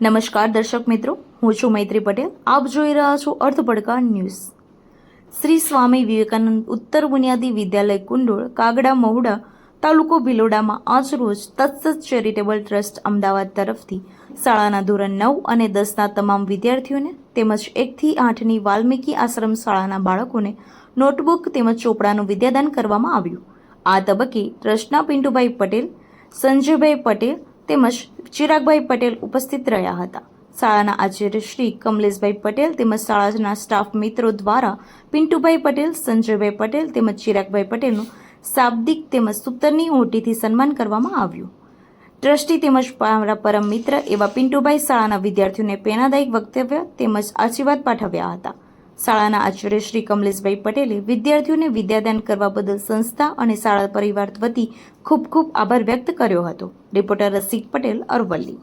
નમસ્કાર દર્શક મિત્રો, હું છું મૈત્રી પટેલ. આપ જોઈ રહ્યા છો અર્થપડકાર ન્યૂઝ. શ્રી સ્વામી વિવેકાનંદ ઉત્તર બુનિયાદી વિદ્યાલય કુંડોળ, કાગડા મહુડા તાલુકો ભિલોડામાં આજ રોજ તત્સત ચેરિટેબલ ટ્રસ્ટ અમદાવાદ તરફથી શાળાના ધોરણ નવ અને દસના તમામ વિદ્યાર્થીઓને તેમજ એકથી આઠની વાલ્મીકી આશ્રમ શાળાના બાળકોને નોટબુક તેમજ ચોપડાનું વિદ્યાદાન કરવામાં આવ્યું. આ તબક્કે ટ્રસ્ટના પિન્ટુભાઈ પટેલ, સંજયભાઈ પટેલ તેમજ ચિરાગભાઈ પટેલ ઉપસ્થિત રહ્યા હતા. શાળાના આચાર્ય શ્રી કમલેશભાઈ પટેલ તેમજ શાળાના સ્ટાફ મિત્રો દ્વારા પિન્ટુભાઈ પટેલ, સંજયભાઈ પટેલ તેમજ ચિરાગભાઈ પટેલનું શાબ્દિક તેમજ સૂતરની ઓટીથી સન્માન કરવામાં આવ્યું. ટ્રસ્ટી તેમજ મારા પરમ મિત્ર એવા પિન્ટુભાઈ શાળાના વિદ્યાર્થીઓને પ્રેરણાદાયક વક્તવ્ય તેમજ આશીર્વાદ પાઠવ્યા હતા. શાળાના આચાર્ય શ્રી કમલેશભાઈ પટેલે વિદ્યાર્થીઓને વિદ્યાદાન કરવા બદલ સંસ્થા અને શાળા પરિવાર વતી ખૂબ ખૂબ આભાર વ્યક્ત કર્યો હતો. રિપોર્ટર રસિક પટેલ અરવલ્લી.